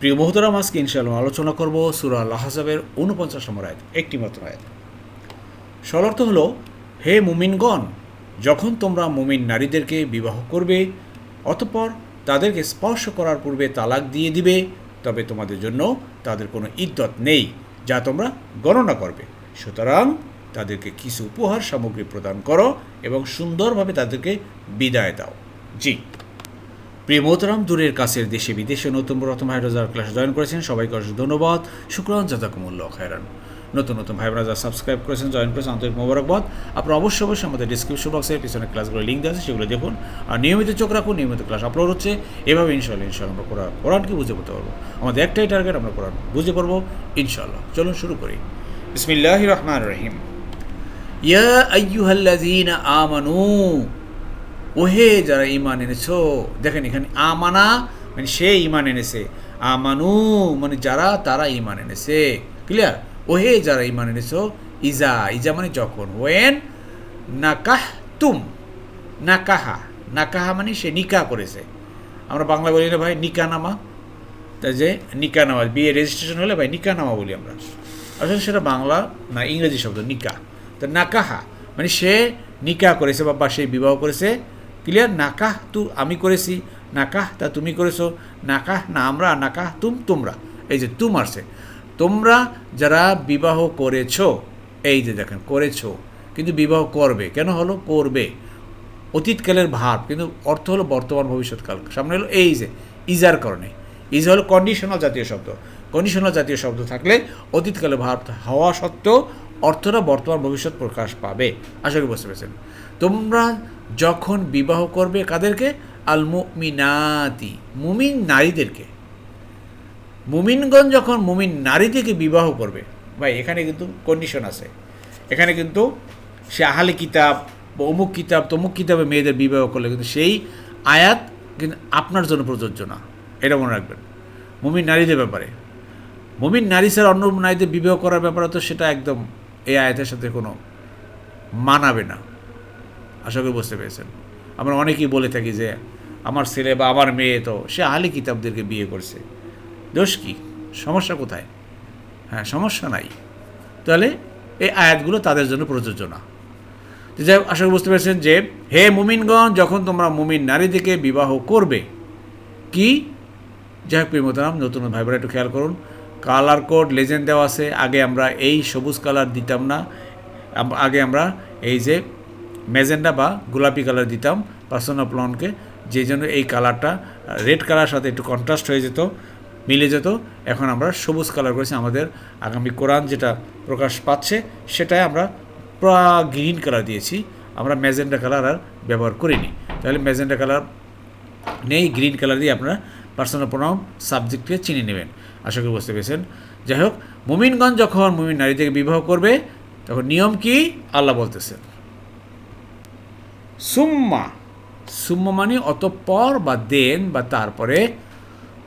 প্রিয় মোহতরাম আজকে ইনশাআল্লাহ আলোচনা করব সুরা আল্লাহ হাসাবের উনপঞ্চাশ নম্বর আয়াত একটি মাত্র আয়াত সরর্থ হলো, হে মুমিনগণ, যখন তোমরা মুমিন নারীদেরকে বিবাহ করবে, অতঃপর তাদেরকে স্পর্শ করার পূর্বে তালাক দিয়ে দিবে, তবে তোমাদের জন্য তাদের কোনো ইদ্যত নেই, যা তোমরা গণনা করবে। সুতরাং তাদেরকে কিছু উপহার সামগ্রী প্রদান করো এবং সুন্দরভাবে তাদেরকে বিদায় দাও। জি। প্রিয় মোহতরাম দূরের কাছের দেশে বিদেশে নতুন প্রথম ভাই রোজার ক্লাসে জয়েন করেছেন। সবাইকে অশেষ ধন্যবাদ। শুক্রান জাজাকুমুল্লাহ খায়রান। নতুন নতুন ভাই বোনেরা সাবস্ক্রাইব করেছেন জয়েন করেছেন, আন্তরিক মোবারকবাদ। আপনারা অবশ্যই অবশ্যই আমাদের ডিসক্রিপশন বক্সের পিছনে ক্লাসগুলো লিঙ্ক দেওয়া আছে, সেগুলো দেখুন। আর নিয়মিত চোখ রাখুন, নিয়মিত ক্লাস আপলোড হচ্ছে। এভাবে ইনশাল্লাহ ইনশাল্লাহ আমরা কোরআন কোরআনকে বুঝে পড়তে পারব? আমাদের একটাই টার্গেট আমরা কোরআন বুঝে পড়ব ইনশাল্লাহ চলুন শুরু করি। বিসমিল্লাহ রহমান রহিম। ইয়া আইয়ুহাল্লাযীনা আমানু ওহে যারা ইমান এনেছো, দেখেন এখানে আমানা মানে সে ইমান এনেছে। আমানু মানে যারা, তারা ইমান এনেছে। ক্লিয়ার ওহে যারা ইমান এনেছো, ইজা ইজা মানে যখন। ওয়েন নাকাহ তুম নাকাহা নাকাহা মানে সে নিকা করেছে। আমরা বাংলা বলি না ভাই নিকা নামা তা যে নিকা নামা বিয়ে রেজিস্ট্রেশন হলে ভাই নিকা নামা বলি আমরা। আসলে সেটা বাংলা না, ইংরেজি শব্দ, নিকা। তো নাকাহা মানে সে নিকা করেছে বা সে বিবাহ করেছে ক্লিয়ার নাকাহ তু আমি করেছি নাকাহ তা তুমি করেছ নাকাহ না আমরা নাকাহ তুম তোমরা এই যে তুম আসছে তোমরা যারা বিবাহ করেছ এই যে দেখেন করেছ কিন্তু বিবাহ করবে কেন হলো করবে অতীতকালের ভাব কিন্তু অর্থ হলো বর্তমান ভবিষ্যৎকাল সামনে হলো এই যে ইজার কারণে ইজ হলো কন্ডিশনাল জাতীয় শব্দ কন্ডিশনাল জাতীয় শব্দ থাকলে অতীতকালে ভাব হওয়া সত্ত্বেও অর্থটা বর্তমান ভবিষ্যৎ প্রকাশ পাবে আশা করি বুঝতে পেরেছেন তোমরা যখন বিবাহ করবে কাদেরকে? আল মুমিনাতি মুমিন নারীদেরকে। মুমিনগণ যখন মুমিন নারীদেরকে বিবাহ করবে, ভাই, এখানে কিন্তু কন্ডিশন আছে। এখানে কিন্তু সে আহালি কিতাব বা অমুক কিতাব, তমুক কিতাবে মেয়েদের বিবাহ করলে কিন্তু সেই আয়াত কিন্তু আপনার জন্য প্রযোজ্য না। এটা মনে রাখবেন। মুমিন নারীদের ব্যাপারে। মুমিন নারী ছাড়া অন্য নারীদের বিবাহ করার ব্যাপারে তো সেটা একদম এই আয়াতের সাথে কোনো মানাবে না। আশা করি বুঝতে পেরেছেন। আমরা অনেকেই বলে থাকি যে, আমার ছেলে বা আমার মেয়ে তো, সে আহলি কিতাবদেরকে বিয়ে করছে। দোষ কি? সমস্যা কোথায়? হ্যাঁ সমস্যা নাই। তাহলে এই আয়াতগুলো তাদের জন্য প্রযোজ্য না। যাই আশা করি বুঝতে পেরেছেন যে, হে মুমিনগণ, যখন তোমরা মুমিন নারীদেরকে বিবাহ করবে, কি? যাই হোক প্রিয়মতারাম নতুন ভাই বোনেরা একটু খেয়াল করুন। কালার কোড, লেজেন্ড দেওয়া আছে। আগে আমরা এই সবুজ কালার দিতাম না। আগে আমরা এই যে ম্যাজেন্ডা বা গোলাপি কালার দিতাম পার্সোনাল প্লনকে যে জন্য এই কালারটা রেড কালার সাথে একটু কন্ট্রাস্ট হয়ে যেত, মিলে যেত। এখন আমরা সবুজ কালার করেছি আমাদের আগামী কোরআন যেটা প্রকাশ পাচ্ছে, সেটাই আমরা পুরা গ্রিন কালার দিয়েছি। আমরা ম্যাজেন্ডা কালার আর ব্যবহার করিনি। তাহলে ম্যাজেন্ডা কালার নেই গ্রিন কালার দিয়ে আপনারা পার্সোনাল প্রোনাউন সাবজেক্টকে চিনে নেবেন। আশা করি বুঝতে পেরেছেন। যাই হোক মুমিনগঞ্জ যখন মুমিন নারীদেরকে বিবাহ করবে, তখন নিয়ম কি? আল্লাহ বলতেছেন। সুম্মা সুম্মা মানে অতঃপর বা দেন বা তারপরে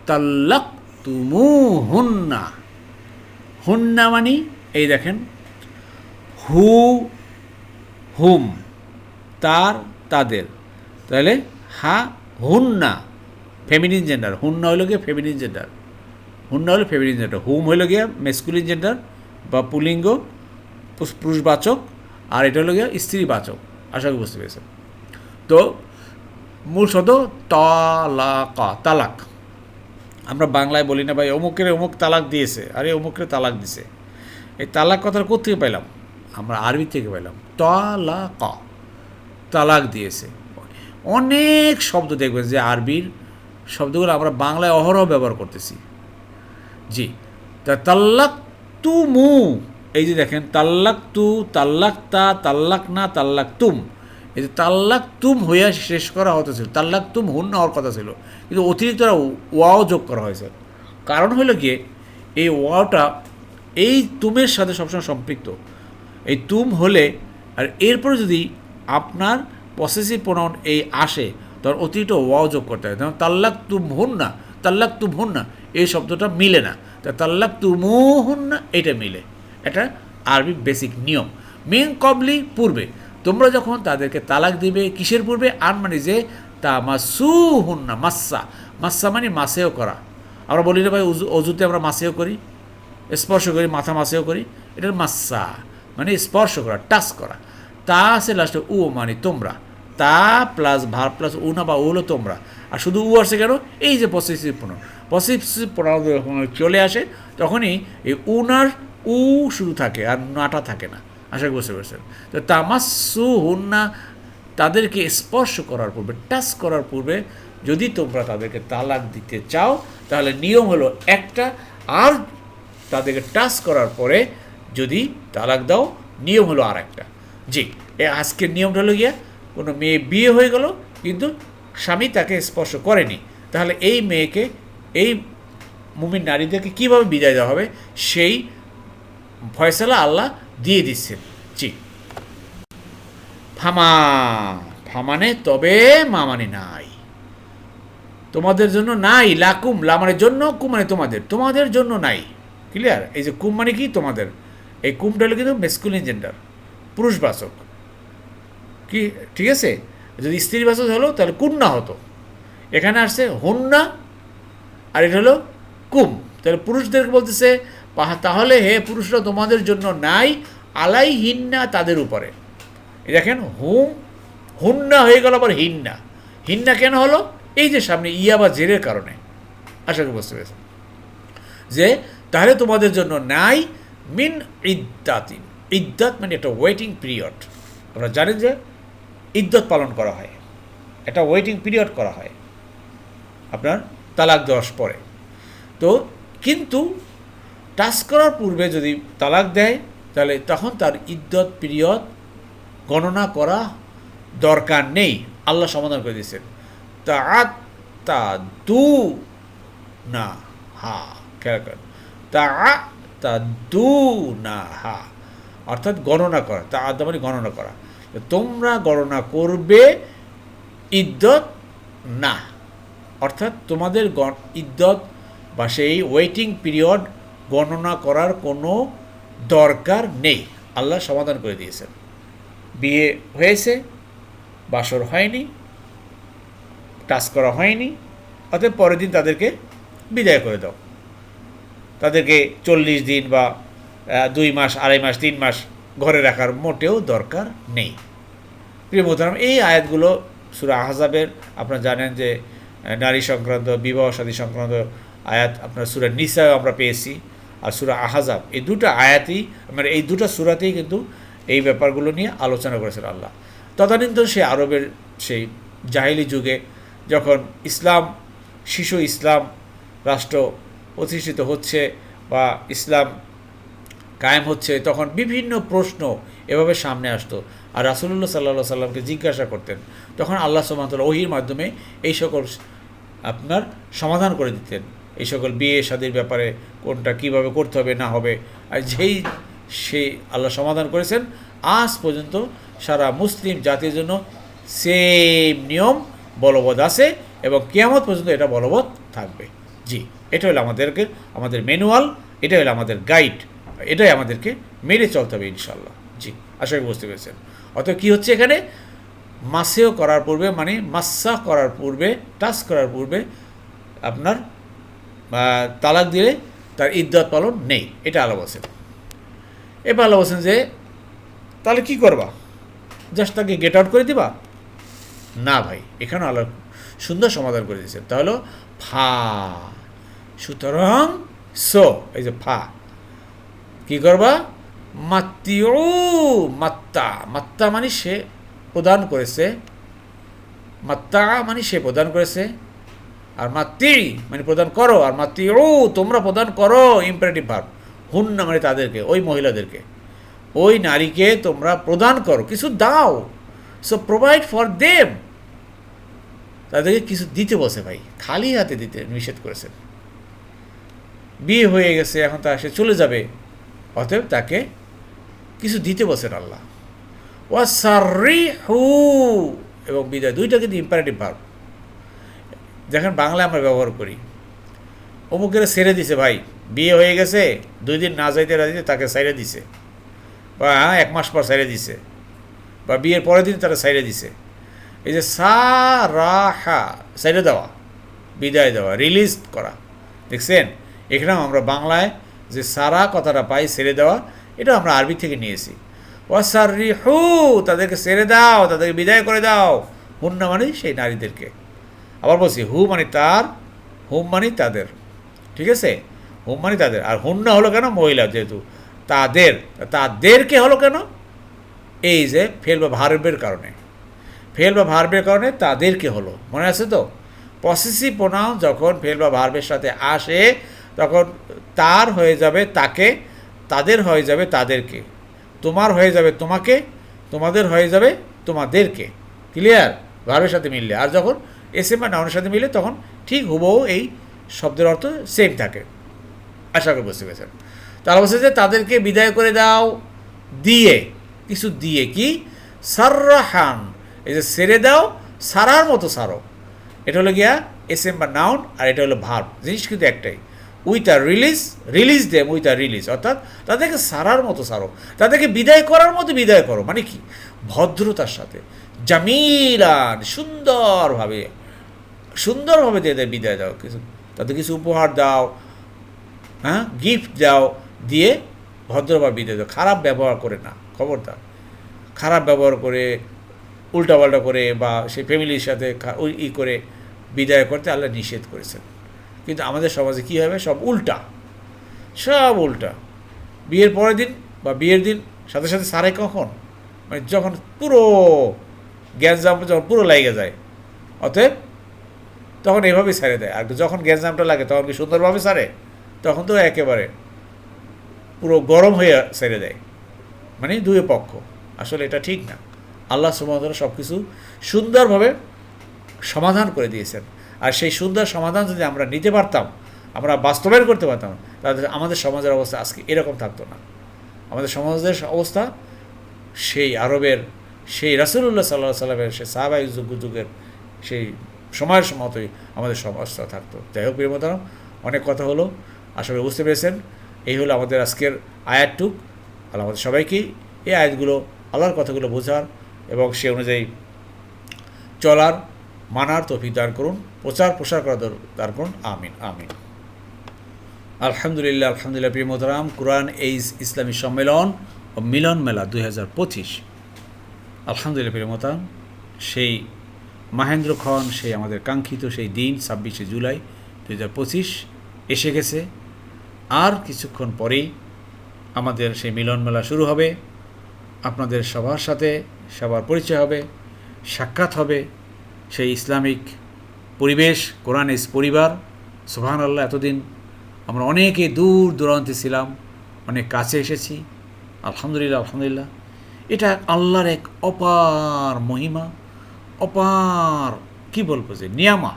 তাল্লাক তুমু হুন্না হুন্না মানে এই দেখেন, হু, হুম, তার, তাদের। তাহলে হা, হুন্না ফেমিনিন জেন্ডার হুন্না হলো গিয়ে ফেমিনিন জেন্ডার হুন্না হলো ফেমিনিন জেন্ডার হুম হলো গিয়া মেসকুলিন জেন্ডার বা পুলিঙ্গ পুরুষবাচক, আর এটা হলো গিয়া স্ত্রীবাচক। আশা করি বুঝতে পেরেছেন। তো মূল শব্দ তালাকা, তালাক। আমরা বাংলায় বলি না ভাই, অমুকের অমুক তালাক দিয়েছে, আরে অমুকের তালাক দিছে। এই তালাক কথাটা কোথেকে পাইলাম? আমরা আরবি থেকে পাইলাম। তালাকা, তালাক দিয়েছে। অনেক শব্দ দেখবেন যে আরবির শব্দগুলো আমরা বাংলায় অহরহ ব্যবহার করতেছি। জি, তা তাল্লাক তু মু এই যে দেখেন তাল্লাক তু তাল্লাক তা তাল্লাক না তাল্লাক তুম এই যে তাল্লাক তুম হইয়া শেষ করা হতে ছিল, তাল্লাক তুম হুন হওয়ার কথা ছিল। কিন্তু অতিরিক্ত ওয়াও যোগ করা হয়েছে। কারণ হলো গিয়ে, এই ওয়াওটা এই তুমের সাথে সবসময় সম্পৃক্ত। এই তুম হলে, আর এরপরে যদি আপনার পসেসিভ প্রোনাউন এই আসে, তখন অতিরিক্ত ওয়াও যোগ করতে হয়। যেমন তাল্লাক তুম হুন না, তাল্লাক তুম হুন না, এই শব্দটা মিলে না। তা তাল্লাক তুমু হুন না এটা মিলে। এটা আরবি বেসিক নিয়ম। মিন কবলি পূর্বে। তোমরা যখন তাদেরকে তালাক দিবে, কিসের পূর্বে? আন মানে যে তা মাসু। হুন না মাস্সা মাস্সা মানে মাসেও করা। আমরা বলি না ভাই অজুতে আমরা মাসেও করি, স্পর্শ করি, মাথা মাসেও করি। এটা মাসা মানে স্পর্শ করা, টাচ করা। তা আছে লাস্টে উ মানে তোমরা। তা প্লাস ভার প্লাস উ না বা উ হলো তোমরা। আর শুধু উ আসে কেন? এই যে পসেসিভ প্রণাম। পসেসিভ প্রণাম যখন চলে আসে, তখনই এই উনার উ শুধু থাকে, আর নাটা থাকে না। আশা বুঝতে পেরেছেন। তো তামাসু হুন্না তাদেরকে স্পর্শ করার পূর্বে, টাচ করার পূর্বে যদি তোমরা তাদেরকে তালাক দিতে চাও, তাহলে নিয়ম হলো একটা, আর তাদেরকে টাচ করার পরে যদি তালাক দাও, নিয়ম হলো আর একটা জি, এ আজকের নিয়মটা হলো গিয়া, কোনো মেয়ে বিয়ে হয়ে গেল, কিন্তু স্বামী তাকে স্পর্শ করেনি। তাহলে এই মেয়েকে, এই মুমিন নারীদেরকে কীভাবে বিদায় দেওয়া হবে? সেই ফয়সালা আল্লাহ দিয়ে দিচ্ছেন। জি। ফামা, ফামানে তবে মামানে নাই। তোমাদের জন্য নাই লাকুম লামানের জন্য, কুম মানে তোমাদের। তোমাদের জন্য নাই। ক্লিয়ার এই যে কুম মানে কি? তোমাদের। এই কুমটা হলো কিন্তু মেসকুলিন জেন্ডার পুরুষবাচক। কি? ঠিক আছে? যদি স্ত্রীবাচক হলো, তাহলে কুন্না হতো। এখানে আসছে হন্না, আর এটা হলো কুম। তাহলে পুরুষদেরকে বলতেছে তাহলে হে পুরুষরা তোমাদের জন্য নাই আলাই হিন্না তাদের উপরে। দেখেন, হুম, হুন্না হয়ে গেল আবার হিন্না। হিন্না কেন হলো? এই যে সামনে ইয়া বা জেরের কারণে। আশা করি বুঝতে পেরেছেন। যে, তাহলে তোমাদের জন্য নাই মিন ইদ্দাতিন। ইদ্দাত মানে একটা ওয়েটিং পিরিয়ড আপনারা জানেন যে ইদ্যত পালন করা হয়। একটা ওয়েটিং পিরিয়ড করা হয়। আপনার তালাক দেওয়ার পরে। তো, কিন্তু টাচ করার পূর্বে যদি তালাক দেয়, তাহলে তখন তার ইদ্যত পিরিয়ড গণনা করা দরকার নেই। আল্লাহ সমাধান করে দিয়েছেন। তা তা দু না হা, খেয়াল তা তা দু না হা, অর্থাৎ গণনা করা তা আদা মানে গণনা করা। তোমরা গণনা করবে ইদ্যত না। অর্থাৎ তোমাদের ইদ্যত বা সেই ওয়েটিং পিরিয়ড গণনা করার কোনো দরকার নেই। আল্লাহ সমাধান করে দিয়েছেন। বিয়ে হয়েছে, বাসর হয়নি টাচ করা হয়নি, অতএব পরের দিন তাদেরকে বিদায় করে দাও। তাদেরকে চল্লিশ দিন বা দুই মাস, আড়াই মাস, তিন মাস ঘরে রাখার মোটেও দরকার নেই। প্রিয় মোহতারাম, এই আয়াতগুলো সুরা আহজাবের, আপনারা জানেন যে নারী সংক্রান্ত, বিবাহ সাদী সংক্রান্ত আয়াত আপনার সুরা নিসায় আমরা পেয়েছি। আর সুরা আহাজাব, এই দুটো আয়াতই মানে এই দুটো সুরাতেই কিন্তু এই ব্যাপারগুলো নিয়ে আলোচনা করেছেন আল্লাহ। তদানীন্তন সেই আরবের সেই জাহিলি যুগে যখন ইসলাম, শিশু ইসলাম রাষ্ট্র প্রতিষ্ঠিত হচ্ছে বা ইসলাম কায়েম হচ্ছে, তখন বিভিন্ন প্রশ্ন এভাবে সামনে আসতো। আর রাসুলুল্লাহ সাল্লাহ সাল্লামকে জিজ্ঞাসা করতেন, তখন আল্লাহ সুমাতলা ওহির মাধ্যমে এই সকল আপনার সমাধান করে দিতেন। এই সকল বিয়ে শাদির ব্যাপারে কোনটা কীভাবে করতে হবে, না হবে, আর যেই সেই আল্লাহ সমাধান করেছেন, আজ পর্যন্ত সারা মুসলিম জাতির জন্য সেম নিয়ম বলবৎ আছে এবং কেয়ামত পর্যন্ত এটা বলবৎ থাকবে। জি, এটা হলো আমাদেরকে, আমাদের ম্যানুয়াল এটা হলো আমাদের গাইড এটাই আমাদেরকে মেনে চলতে হবে ইনশাল্লাহ জি, আশা করি বুঝতে পেরেছেন। অতএব কী হচ্ছে এখানে? মাসেও করার পূর্বে মানে মাসা করার পূর্বে টাচ করার পূর্বে আপনার তালাক দিলে তার ইদ্যত পালন নেই। এটা আলো বলছেন এবার আলো বলছেন যে, তাহলে কি করবা? জাস্ট তাকে গেট আউট করে দিবা? না ভাই এখানে আলো সুন্দর সমাধান করে দিয়েছেন তাহলে ফা। সুতরাং সো, এই যে ফা। কি করবা? মাত্তিও মাত্তা। মাত্তা মানে সে প্রদান করেছে। মাত্তা মানে সে প্রদান করেছে। আর মাতৃ মানে প্রদান করো আর মাতৃ ও তোমরা প্রদান করো ইম্পারেটিভ ভাব হুন না মানে তাদেরকে, ওই মহিলাদেরকে। ওই নারীকে তোমরা প্রদান করো, কিছু দাও। সো প্রোভাইড ফর দেম তাদেরকে কিছু দিতে বসে ভাই, খালি হাতে দিতে নিষেধ করেছেন বিয়ে হয়ে গেছে, এখন তা সে চলে যাবে। অতএব তাকে কিছু দিতে বসেন আল্লাহ। ওয়া সারি হু এবং বিদায়, দুইটা কিন্তু ইম্পারেটিভ ভাব দেখেন বাংলা আমরা ব্যবহার করি। অমুকের সেরে দিছে ভাই, বিয়ে হয়ে গেছে, দুই দিন না যাইতে রাজিতে তাকে সাইরে দিছে। বা এক মাস পর সাইরে দিছে। বা বিয়ের পরের দিন তারা সাইরে দিছে। এই যে সা রা হা সাইরে দেওয়া, বিদায় দেওয়া রিলিজ করা। দেখছেন? এখানেও আমরা বাংলায় যে সারা কথাটা পাই, ছেড়ে দেওয়া এটা আমরা আরবি থেকে নিয়েছি। ওয়াসারি হু তাদেরকে ছেড়ে দাও, তাদেরকে বিদায় করে দাও। হুন্না মানে সেই নারীদেরকে। আবার বলছি, হু মানে তার হুম মানে তাদের। ঠিক আছে? হুম মানে তাদের। আর হুন্না হলো কেন? মহিলা যেহেতু। তাদের, তাদেরকে হলো কেন? এই যে ফেল বা ভার্বের কারণে। ফেল বা ভার্বের কারণে তাদেরকে হলো। মনে আছে তো? পসেসিভ প্রোনাউন যখন ফেল বা ভার্বের সাথে আসে, তখন তার হয়ে যাবে তাকে, তাদের হয়ে যাবে তাদেরকে। তোমার হয়ে যাবে তোমাকে, তোমাদের হয়ে যাবে তোমাদেরকে। ক্লিয়ার ভার্বের সাথে মিললে। আর যখন এস এম বা নাউনের সাথে মিলে তখন ঠিক হুবহু এই শব্দের অর্থ সেম থাকে। আশা করি বুঝতে পেরেছেন। তারা যে, তাদেরকে বিদায় করে দাও, দিয়ে, কিছু দিয়ে কি? সাররাহান, এই যে সেরে দাও, সারার মতো সারো। এটা হলো গিয়া এস এম বা নাউন, আর এটা হলো ভার্ব। জিনিস কিন্তু একটাই। With are release release them with are release, অর্থাৎ তাদেরকে সারার মতো সারো। তাদেরকে বিদায় করার মতো বিদায় করো মানে কি? ভদ্রতার সাথে। জামিলান, সুন্দরভাবে সুন্দরভাবে তাদের বিদায় দাও কিছু। তাদের কিছু উপহার দাও হ্যাঁ? গিফট দাও, দিয়ে ভদ্রভাবে বিদায় দাও। খারাপ ব্যবহার করে না, খবরদার। খারাপ ব্যবহার করে, উল্টাপাল্টা করে বা সে ফ্যামিলির সাথে ই করে বিদায় করতে আল্লাহ নিষেধ করেছেন। কিন্তু আমাদের সমাজে কী হবে? সব উল্টা। সব উল্টা। বিয়ের পরের দিন বা বিয়ের দিন, সাথে সাথে সারে কখন? মানে যখন পুরো গ্যাসজাম যখন পুরো লেগে যায়, অতএব তখন এভাবেই সারে দেয়। আর যখন গ্যাসজামটা লাগে, তখন কি সুন্দরভাবে সারে তখন তো একেবারে পুরো গরম হয়ে সেরে দেয়। মানে দুই পক্ষ। আসলে এটা ঠিক না। আল্লাহ সুমতলা সব কিছু সুন্দরভাবে সমাধান করে দিয়েছেন। আর সেই সুন্দর সমাধান যদি আমরা নিতে পারতাম, আমরা বাস্তবায়ন করতে পারতাম, তাহলে আমাদের সমাজের অবস্থা আজকে এরকম থাকতো না। আমাদের সমাজের অবস্থা সেই আরবের, সেই রাসুল্লাহ সাল্লাহ সাল্লামের, সেই সাহাবাই যুগ যুগের সেই সময়ের মতোই আমাদের অবস্থা থাকতো। যাই হোক প্রিয়মতারাম অনেক কথা হলো। করি বুঝতে পেরেছেন। এই হলো আমাদের আজকের আয়াতটুক। আল্লাহ আমাদের সবাইকেই এই আয়াতগুলো, আল্লাহর কথাগুলো বোঝার এবং সে অনুযায়ী চলার, মানার তৌফিক দান করুন। প্রচার, প্রসার করা দান করুন। আমিন আমিন। আলহামদুলিল্লাহ আলহামদুলিল্লাহ, প্রিয় কোরআন এইস ইসলামী সম্মেলন ও মিলন মেলা দুই হাজার পঁচিশ। আলহামদুলিল্লাহ, প্রিয় সেই মাহেন্দ্র খন সেই আমাদের কাঙ্ক্ষিত সেই দিন, ছাব্বিশে জুলাই দু হাজার পঁচিশ এসে গেছে। আর কিছুক্ষণ পরেই আমাদের সেই মিলন মেলা শুরু হবে। আপনাদের সবার সাথে সবার পরিচয় হবে, সাক্ষাৎ হবে সেই ইসলামিক পরিবেশ, কোরআন ইস পরিবার। সুবহান আল্লাহ এতদিন আমরা অনেকে দূর দূরান্তে ছিলাম, অনেক কাছে এসেছি। আলহামদুলিল্লাহ আলহামদুলিল্লাহ। এটা আল্লাহর এক অপার মহিমা। অপার। কি বলব যে, নিয়ামা।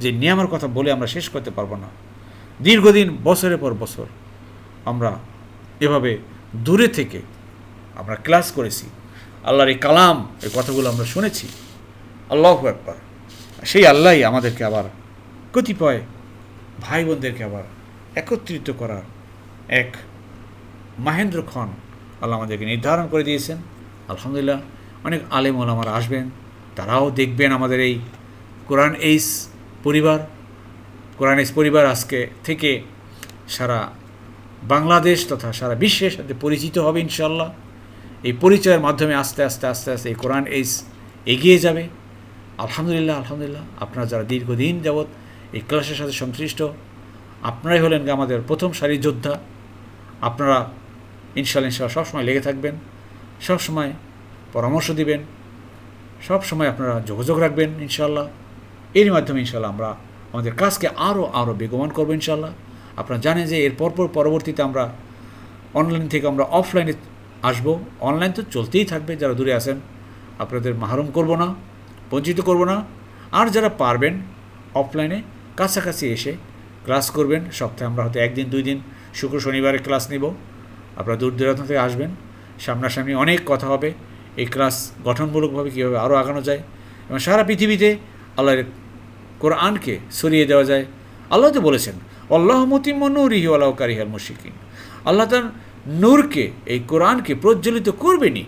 যে নিয়ামার কথা বলে আমরা শেষ করতে পারব না। দীর্ঘদিন, বছরের পর বছর আমরা এভাবে দূরে থেকে আমরা ক্লাস করেছি। আল্লাহর এই কালাম, এই কথাগুলো আমরা শুনেছি। আল্লাহ একবার সেই আল্লাহই আমাদেরকে আবার কতিপয় ভাই বোনদেরকে আবার একত্রিত করার এক মাহেন্দ্র খন আল্লাহ আমাদেরকে নির্ধারণ করে দিয়েছেন। আলহামদুলিল্লাহ, অনেক আলেম ওলামারা আসবেন। তারাও দেখবেন আমাদের এই কোরআন এইস পরিবার, কোরআন এইস পরিবার আজকে থেকে সারা বাংলাদেশ তথা সারা বিশ্বের সাথে পরিচিত হবে ইনশাল্লাহ এই পরিচয়ের মাধ্যমে আস্তে আস্তে আস্তে আস্তে এই কোরআন এইস এগিয়ে যাবে। আলহামদুলিল্লাহ আলহামদুলিল্লাহ। আপনারা যারা দীর্ঘদিন যাবৎ এই ক্লাসের সাথে সংশ্লিষ্ট, আপনারাই হলেন আমাদের প্রথম সারির যোদ্ধা। আপনারা ইনশাল্লাহ ইনশাল্লাহ সবসময় লেগে থাকবেন, সবসময় পরামর্শ দিবেন। সব সময় আপনারা যোগাযোগ রাখবেন ইনশাল্লাহ এরই মাধ্যমে ইনশাল্লাহ আমরা আমাদের কাজকে আরও আরও বেগবান করব ইনশাল্লাহ আপনারা জানেন যে এর পরপর পরবর্তীতে আমরা অনলাইন থেকে আমরা অফলাইনে আসব। অনলাইন তো চলতেই থাকবে, যারা দূরে আছেন, আপনাদের মাহরুম করব না, বঞ্চিত করব না। আর যারা পারবেন অফলাইনে কাছাকাছি এসে ক্লাস করবেন। সপ্তাহে আমরা হয়তো একদিন, দুই দিন, শুক্র, শনিবারে ক্লাস নিব। আপনারা দূর দূরান্ত থেকে আসবেন। সামনাসামনি অনেক কথা হবে। এই ক্লাস গঠনমূলকভাবে কীভাবে আরও আগানো যায় এবং সারা পৃথিবীতে আল্লাহর কোরআনকে সরিয়ে দেওয়া যায়। আল্লাহ তো বলেছেন আল্লাহ মতিম নূরিহি আল্লাহ কারিহাল মুশিকিন আল্লাহ তার নূরকে, এই কোরআনকে প্রজ্বলিত করবেনই,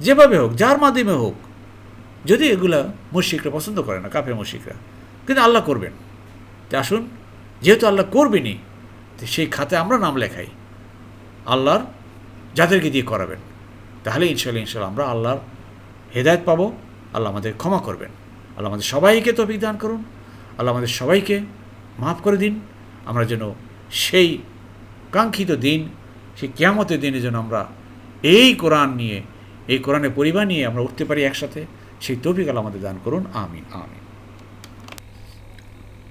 যেভাবে হোক, যার মাধ্যমে হোক। যদি এগুলা মুশিকরা পছন্দ করে না, কাফের মুশিকরা কিন্তু আল্লাহ করবেন। তা আসুন, যেহেতু আল্লাহ করবেনই, তো সেই খাতে আমরা নাম লেখাই। আল্লাহর যাদেরকে দিয়ে করাবেন। তাহলে ইনশাল্লাহ ইনশাল্লাহ আমরা আল্লাহর হেদায়ত পাবো। আল্লাহ আমাদের ক্ষমা করবেন। আল্লাহ আমাদের সবাইকে তফিক দান করুন। আল্লাহ আমাদের সবাইকে মাফ করে দিন। আমরা যেন সেই কাঙ্ক্ষিত দিন, সেই কেয়ামতের দিনে যেন আমরা এই কোরআন নিয়ে, এই কোরআনের পরিবার নিয়ে আমরা উঠতে পারি একসাথে। সেই তৌফিক আল্লাহ আমাদের দান করুন। আমিন আমিন।